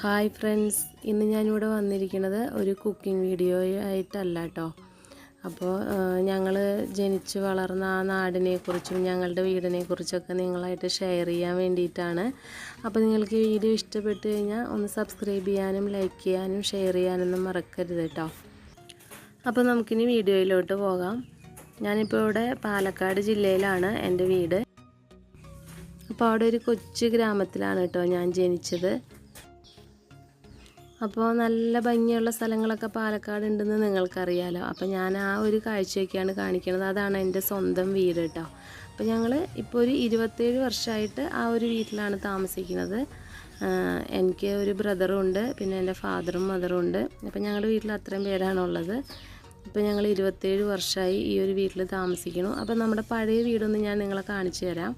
Hi friends ഇന്ന് ഞാനിവിടെ വന്നിരിക്കുന്നത് ഒരു കുക്കിംഗ് വീഡിയോ ആയിട്ടല്ല കേട്ടോ അപ്പോൾ ഞങ്ങൾ ജനിച്ചു വളർന്ന ആ നാടിനെക്കുറിച്ചും ഞങ്ങളുടെ വീടിനെക്കുറിച്ചൊക്കെ നിങ്ങളായിട്ട് ഷെയർ ചെയ്യാൻ വേണ്ടിയിട്ടാണ്. അപ്പോൾ നിങ്ങൾക്ക് ഈ വീഡിയോ ഇഷ്ടപ്പെട്ട് കഴിഞ്ഞാൽ ഒന്ന് സബ്സ്ക്രൈബ് ചെയ്യാനും ലൈക്ക് ചെയ്യാനും ഷെയർ ചെയ്യാനൊന്നും മറക്കരുത് കേട്ടോ അപ്പോൾ നമുക്കിനി വീഡിയോയിലോട്ട് പോകാം. ഞാനിപ്പോൾ ഇവിടെ പാലക്കാട് ജില്ലയിലാണ് എന്റെ വീട്. അപ്പോൾ അവിടെ ഒരു കൊച്ചു ഗ്രാമത്തിലാണ് കേട്ടോ ഞാൻ ജനിച്ചത്. അപ്പോൾ നല്ല ഭംഗിയുള്ള സ്ഥലങ്ങളൊക്കെ പാലക്കാട് ഉണ്ടെന്ന് നിങ്ങൾക്കറിയാലോ. അപ്പോൾ ഞാൻ ആ ഒരു കാഴ്ചയൊക്കെയാണ് കാണിക്കുന്നത് അതാണ് എന്റെ സ്വന്തം വീട് കേട്ടോ. അപ്പോൾ ഞങ്ങൾ ഇപ്പോൾ ഒരു ഇരുപത്തേഴ് വർഷമായിട്ട് ആ ഒരു വീട്ടിലാണ് താമസിക്കുന്നത്. എനിക്ക് ഒരു ബ്രദറും ഉണ്ട് പിന്നെ എന്റെ ഫാദറും മദറും ഉണ്ട്. അപ്പോൾ ഞങ്ങളുടെ വീട്ടിൽ അത്രയും പേരാണുള്ളത് ഇപ്പോൾ ഞങ്ങൾ ഇരുപത്തേഴ് വർഷമായി ഈ ഒരു വീട്ടിൽ താമസിക്കുന്നു. അപ്പോൾ നമ്മുടെ പഴയ വീടൊന്ന് ഞാൻ നിങ്ങളെ കാണിച്ചു തരാം.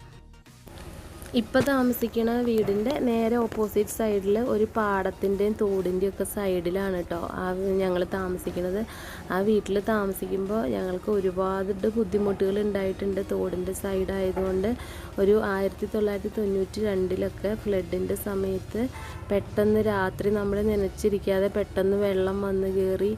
ഇപ്പോൾ താമസിക്കുന്ന വീടിന്റെ നേരെ ഓപ്പോസിറ്റ് സൈഡിൽ ഒരു പാടത്തിന്റെയും തോടിന്റെയും ഒക്കെ സൈഡിലാണ് കേട്ടോ ആ ഞങ്ങൾ താമസിക്കുന്നത് ആ വീട്ടിൽ താമസിക്കുമ്പോൾ ഞങ്ങൾക്ക് ഒരുപാട് ബുദ്ധിമുട്ടുകൾ ഉണ്ടായിട്ടുണ്ട് തോടിന്റെ സൈഡായതുകൊണ്ട് ഒരു ആയിരത്തി തൊള്ളായിരത്തി തൊണ്ണൂറ്റി രണ്ടിലൊക്കെ ഫ്ലഡിന്റെ സമയത്ത് പെട്ടെന്ന് രാത്രി നമ്മൾ നനച്ചിരിക്കാതെ പെട്ടെന്ന് വെള്ളം വന്ന് കയറി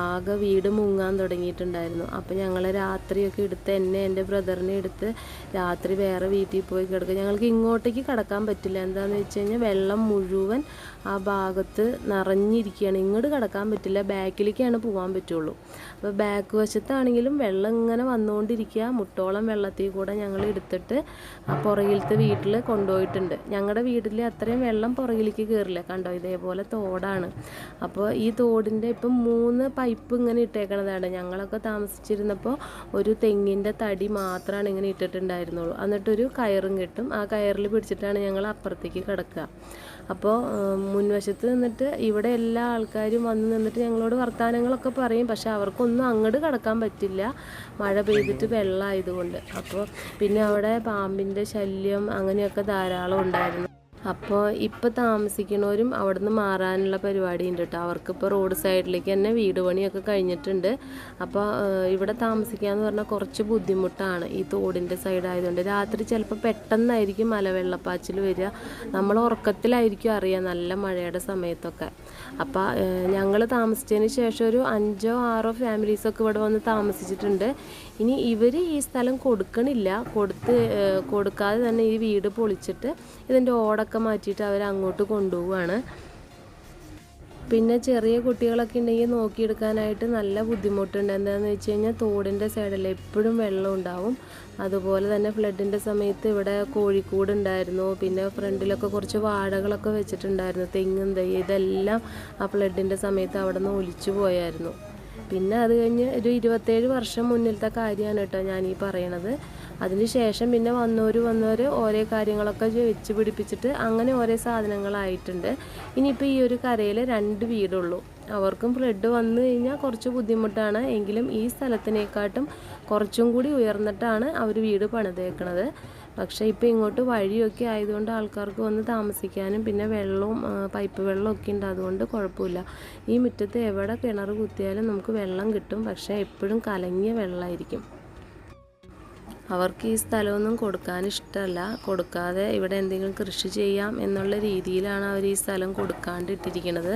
ആകെ വീട് മുങ്ങാൻ തുടങ്ങിയിട്ടുണ്ടായിരുന്നു. അപ്പോൾ ഞങ്ങൾ രാത്രിയൊക്കെ എടുത്ത് എന്നെ എന്റെ ബ്രദറിനെ എടുത്ത് രാത്രി വേറെ വീട്ടിൽ പോയി കിടക്കുക ഞങ്ങൾക്ക് ഇങ്ങോട്ടേക്ക് കടക്കാൻ പറ്റില്ല. എന്താണെന്ന് വെച്ച് കഴിഞ്ഞാൽ വെള്ളം മുഴുവൻ ആ ഭാഗത്ത് നിറഞ്ഞിരിക്കുകയാണ്. ഇങ്ങോട്ട് കടക്കാൻ പറ്റില്ല. ബാക്കിലേക്കാണ് പോകാൻ പറ്റുള്ളൂ. അപ്പോൾ ബാക്ക് വശത്താണെങ്കിലും വെള്ളം ഇങ്ങനെ വന്നുകൊണ്ടിരിക്കുക മുട്ടോളം വെള്ളത്തിൽ കൂടെ ഞങ്ങൾ എടുത്തിട്ട് ആ പുറകിലത്തെ വീട്ടിൽ കൊണ്ടുപോയിട്ടുണ്ട്. ഞങ്ങളുടെ വീട്ടിൽ അത്രയും വെള്ളം പുറകിലേക്ക് കയറില്ല കണ്ടോ? ഇതേപോലെ തോടാണ്. അപ്പോൾ ഈ തോടിന്റെ ഇപ്പം മൂന്ന് പൈപ്പ് ഇങ്ങനെ ഇട്ടേക്കണതാണ്. ഞങ്ങളൊക്കെ താമസിച്ചിരുന്നപ്പോൾ ഒരു തെങ്ങിന്റെ തടി മാത്രമാണ് ഇങ്ങനെ ഇട്ടിട്ടുണ്ടായിരുന്നുള്ളൂ. എന്നിട്ടൊരു കയറും കിട്ടും. ആ കയറിൽ പിടിച്ചിട്ടാണ് ഞങ്ങൾ അപ്പുറത്തേക്ക് കിടക്കുക. അപ്പോൾ മുൻവശത്ത് നിന്നിട്ട് ഇവിടെ എല്ലാ ആൾക്കാരും വന്ന് നിന്നിട്ട് ഞങ്ങളോട് വർത്തമാനങ്ങളൊക്കെ പറയും. പക്ഷെ അവർക്കൊന്നും അങ്ങോട്ട് കിടക്കാൻ പറ്റില്ല. മഴ പെയ്തിട്ട് വെള്ളമായതുകൊണ്ട്. അപ്പോൾ പിന്നെ അവിടെ പാമ്പിന്റെ ശല്യം അങ്ങനെയൊക്കെ ധാരാളം ഉണ്ടായിരുന്നു. അപ്പോൾ ഇപ്പോൾ താമസിക്കുന്നവരും അവിടുന്ന് മാറാനുള്ള പരിപാടി ഉണ്ട് കേട്ടോ അവർക്കിപ്പോൾ റോഡ് സൈഡിലേക്ക് തന്നെ വീട് പണിയൊക്കെ കഴിഞ്ഞിട്ടുണ്ട്. അപ്പോൾ ഇവിടെ താമസിക്കാന്ന് പറഞ്ഞാൽ കുറച്ച് ബുദ്ധിമുട്ടാണ് ഈ തോടിന്റെ സൈഡ് ആയതുകൊണ്ട്. രാത്രി ചിലപ്പോൾ പെട്ടെന്നായിരിക്കും മലവെള്ളപ്പാച്ചിൽ വരിക. നമ്മൾ ഉറക്കത്തിലായിരിക്കും അറിയാം നല്ല മഴയുടെ സമയത്തൊക്കെ. അപ്പോൾ ഞങ്ങൾ താമസിച്ചതിന് ശേഷം ഒരു അഞ്ചോ ആറോ ഫാമിലീസൊക്കെ ഇവിടെ വന്ന് താമസിച്ചിട്ടുണ്ട്. ഇനി ഇവർ ഈ സ്ഥലം കൊടുക്കണില്ല. കൊടുത്ത് കൊടുക്കാതെ തന്നെ ഈ വീട് പൊളിച്ചിട്ട് ഇതിന്റെ ഓടൊക്കെ മാറ്റിയിട്ട് അവർ അങ്ങോട്ട് കൊണ്ടുപോവുകയാണ്. പിന്നെ ചെറിയ കുട്ടികളൊക്കെ ഉണ്ടെങ്കിൽ നോക്കിയെടുക്കാനായിട്ട് നല്ല ബുദ്ധിമുട്ടുണ്ട്. എന്താണെന്ന് വെച്ച് കഴിഞ്ഞാൽ തോടിന്റെ സൈഡിൽ എപ്പോഴും വെള്ളം ഉണ്ടാവും. അതുപോലെ തന്നെ ഫ്ലഡിന്റെ സമയത്ത് ഇവിടെ കോഴിക്കൂട് ഉണ്ടായിരുന്നു. പിന്നെ ഫ്രണ്ടിലൊക്കെ കുറച്ച് വാഴകളൊക്കെ വെച്ചിട്ടുണ്ടായിരുന്നു. തെങ്ങും തൈ ഇതെല്ലാം ആ ഫ്ലഡിന്റെ സമയത്ത് അവിടെ നിന്ന് ഒലിച്ചു പോയായിരുന്നു. പിന്നെ അത് കഴിഞ്ഞ് ഒരു ഇരുപത്തേഴ് വർഷം മുന്നിലത്തെ കാര്യമാണ് കേട്ടോ ഞാൻ ഈ പറയണത് അതിനുശേഷം പിന്നെ വന്നവർ വന്നവർ ഓരോ കാര്യങ്ങളൊക്കെ വെച്ച് പിടിപ്പിച്ചിട്ട് അങ്ങനെ ഓരോ സാധനങ്ങളായിട്ടുണ്ട്. ഇനിയിപ്പോൾ ഈ ഒരു കരയിൽ രണ്ട് വീടുള്ളൂ. അവർക്കും ഫ്ലഡ് വന്നു കഴിഞ്ഞാൽ കുറച്ച് ബുദ്ധിമുട്ടാണ്. എങ്കിലും ഈ സ്ഥലത്തിനേക്കാട്ടും കുറച്ചും കൂടി ഉയർന്നിട്ടാണ് അവർ വീട് പണിതേക്കണത്. പക്ഷേ ഇപ്പോൾ ഇങ്ങോട്ട് വഴിയൊക്കെ ആയതുകൊണ്ട് ആൾക്കാർക്ക് വന്ന് താമസിക്കാനും പിന്നെ വെള്ളവും പൈപ്പ് വെള്ളമൊക്കെ ഉണ്ട്. അതുകൊണ്ട് കുഴപ്പമില്ല. ഈ മുറ്റത്ത് എവിടെ കിണർ കുത്തിയാലും നമുക്ക് വെള്ളം കിട്ടും. പക്ഷേ എപ്പോഴും കലങ്ങിയ വെള്ളമായിരിക്കും. അവർക്ക് ഈ സ്ഥലമൊന്നും കൊടുക്കാൻ ഇഷ്ടമല്ല. കൊടുക്കാതെ ഇവിടെ എന്തെങ്കിലും കൃഷി ചെയ്യാം എന്നുള്ള രീതിയിലാണ് അവർ ഈ സ്ഥലം കൊടുക്കാണ്ടിട്ടിരിക്കുന്നത്.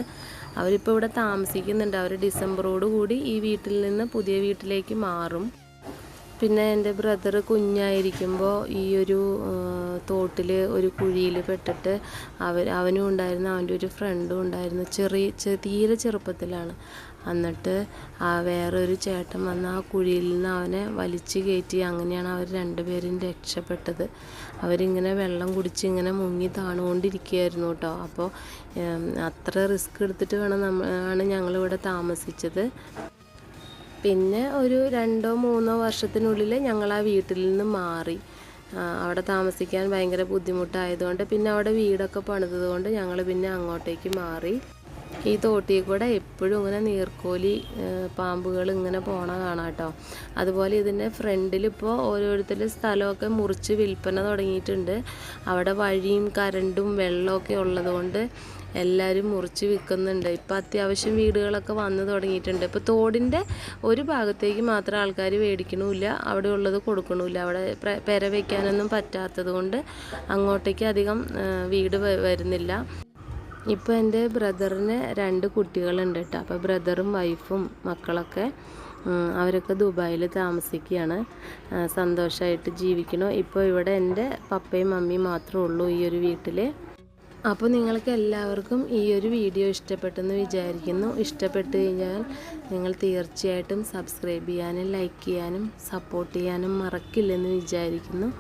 അവരിപ്പോൾ ഇവിടെ താമസിക്കുന്നുണ്ട്. അവർ ഡിസംബറോട് കൂടി ഈ വീട്ടിൽ നിന്ന് പുതിയ വീട്ടിലേക്ക് മാറും. പിന്നെ എന്റെ ബ്രദർ കുഞ്ഞായിരിക്കുമ്പോൾ ഈ ഒരു തോട്ടിൽ ഒരു കുഴിയിൽ പെട്ടിട്ട് അവർ അവനും ഉണ്ടായിരുന്നു അവന്റെ ഒരു ഫ്രണ്ടും ഉണ്ടായിരുന്നു ചെറിയ തീരെ ചെറുപ്പത്തിലാണ്. എന്നിട്ട് ആ വേറൊരു ചേട്ടൻ വന്ന് ആ കുഴിയിൽ നിന്ന് അവനെ വലിച്ചു കയറ്റി അങ്ങനെയാണ് അവർ രണ്ടുപേരും രക്ഷപ്പെട്ടത്. അവരിങ്ങനെ വെള്ളം കുടിച്ച് ഇങ്ങനെ മുങ്ങി താണുകൊണ്ടിരിക്കുകയായിരുന്നു കേട്ടോ. അപ്പോൾ അത്ര റിസ്ക് എടുത്തിട്ട് വേണം നമ്മ ആണ് ഞങ്ങളിവിടെ താമസിച്ചത്. പിന്നെ ഒരു രണ്ടോ മൂന്നോ വർഷത്തിനുള്ളിൽ ഞങ്ങൾ ആ വീട്ടിൽ നിന്ന് മാറി. അവിടെ താമസിക്കാൻ ഭയങ്കര ബുദ്ധിമുട്ടായതുകൊണ്ട് പിന്നെ അവിടെ വീടൊക്കെ പണിതത് കൊണ്ട് ഞങ്ങൾ പിന്നെ അങ്ങോട്ടേക്ക് മാറി. ഈ തോട്ടിൽ കൂടെ എപ്പോഴും ഇങ്ങനെ നീർക്കോലി പാമ്പുകൾ ഇങ്ങനെ പോണ കാണാം കേട്ടോ അതുപോലെ ഇതിന്റെ ഫ്രണ്ടിൽ ഇപ്പോൾ ഓരോരുത്തർ സ്ഥലമൊക്കെ മുറിച്ച് വിൽപ്പന തുടങ്ങിയിട്ടുണ്ട്. അവിടെ വഴിയും കരണ്ടും വെള്ളമൊക്കെ ഉള്ളതുകൊണ്ട് എല്ലാവരും മുറിച്ച് വിൽക്കുന്നുണ്ട്. ഇപ്പോൾ അത്യാവശ്യം വീടുകളൊക്കെ വന്നു തുടങ്ങിയിട്ടുണ്ട്. ഇപ്പോൾ തോടിന്റെ ഒരു ഭാഗത്തേക്ക് മാത്രം ആൾക്കാർ മേടിക്കണമില്ല അവിടെ ഉള്ളത് കൊടുക്കണമില്ല അവിടെ പ്ര- വയ്ക്കാനൊന്നും പറ്റാത്തത് കൊണ്ട് അങ്ങോട്ടേക്ക് അധികം വീട് വരുന്നില്ല. ഇപ്പോൾ എന്റെ ബ്രദറിന് രണ്ട് കുട്ടികളുണ്ട് കേട്ടോ അപ്പോൾ ബ്രദറും വൈഫും മക്കളൊക്കെ അവരൊക്കെ ദുബായിൽ താമസിക്കുകയാണ്. സന്തോഷമായിട്ട് ജീവിക്കണം. ഇപ്പോൾ ഇവിടെ എന്റെ പപ്പയും മമ്മിയും മാത്രമേ ഉള്ളൂ ഈ ഒരു വീട്ടിൽ അപ്പോൾ നിങ്ങൾക്ക് എല്ലാവർക്കും ഈ ഒരു വീഡിയോ ഇഷ്ടപ്പെട്ടെന്ന് വിചാരിക്കുന്നു. ഇഷ്ടപ്പെട്ട് കഴിഞ്ഞാൽ നിങ്ങൾ തീർച്ചയായിട്ടും സബ്സ്ക്രൈബ് ചെയ്യാനും ലൈക്ക് ചെയ്യാനും സപ്പോർട്ട് ചെയ്യാനും മറക്കില്ലെന്ന് വിചാരിക്കുന്നു.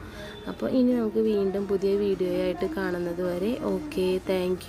അപ്പോൾ ഇനി നമുക്ക് വീണ്ടും പുതിയ വീഡിയോ ആയിട്ട് കാണുന്നത് വരെ. Okay thank